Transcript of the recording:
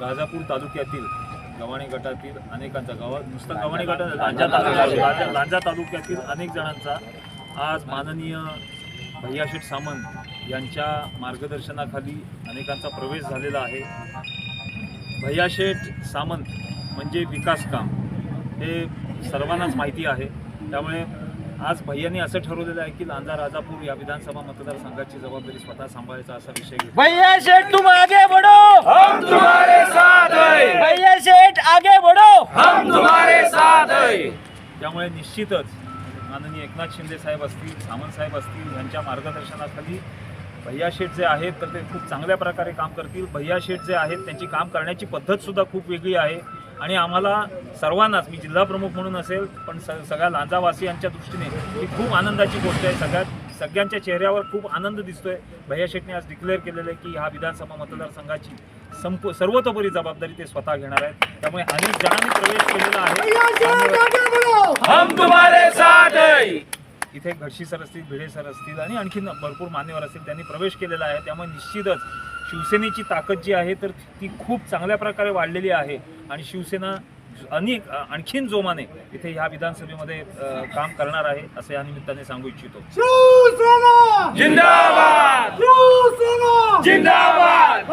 राजापूर तालुक्यातील गव्हाणे गटातील अनेकांचा गावात नुसतं गव्हाणे गट लांजा लांजा- तालुक्यातील अनेक जणांचा आज माननीय भैयाशेठ सामंत यांच्या मार्गदर्शनाखाली अनेकांचा प्रवेश झालेला आहे. भैयाशेठ सामंत म्हणजे विकास काम. हे सर्वांनाच माहिती आहे. त्यामुळे आज भैयांनी असं ठरवलेलं आहे की लांजा राजापूर या विधानसभा मतदारसंघाची जबाबदारी स्वतः सांभाळायचा असा विषय भैया सेठ तुम आगे बढ़ो! हम तुम्हारे साथ हैं भैया सेठ आगे बढ़ो हम तुम्हारे हैं त्यामुळे निश्चितच माननीय एकनाथ शिंदे साहेब असतील सामंत साहेब असतील यांच्या मार्गदर्शनाखाली भैया शेठ जे आहेत तर ते खूप चांगल्या प्रकारे काम करतील. भैया शेठ जे आहेत त्यांची काम करण्याची पद्धतसुद्धा खूप वेगळी आहे. आणि आम्हाला सर्वांनाच मी जिल्हा प्रमुख म्हणून असेल पण स सगळ्या लांजावासियांच्या दृष्टीने ही खूप आनंदाची गोष्ट आहे. सगळ्यात सगळ्यांच्या चेहऱ्यावर खूप आनंद दिसतोय. भैया शेठने आज डिक्लेअर केलेलं आहे की ह्या विधानसभा मतदारसंघाची संप सर्वतोपरी जबाबदारी ते स्वतः घेणार आहेत. त्यामुळे अनेक जणांनी प्रवेश केलेला आहे त्यामुळे हम तुम्हारे साथ हैं इथे घडशी सर असतील भिडे सर असतील आणि आणखीन भरपूर मान्यवर असतील त्यांनी प्रवेश केलेला आहे. त्यामुळे निश्चितच शिवसेनेची ताकद जी आहे तर ती खूप चांगल्या प्रकारे वाढलेली आहे. आणि शिवसेना अनेक आणखीन जोमाने इथे ह्या विधानसभेमध्ये काम करणार आहे असं या निमित्ताने सांगू इच्छितो. जिंदाबाद! जिंदाबाद!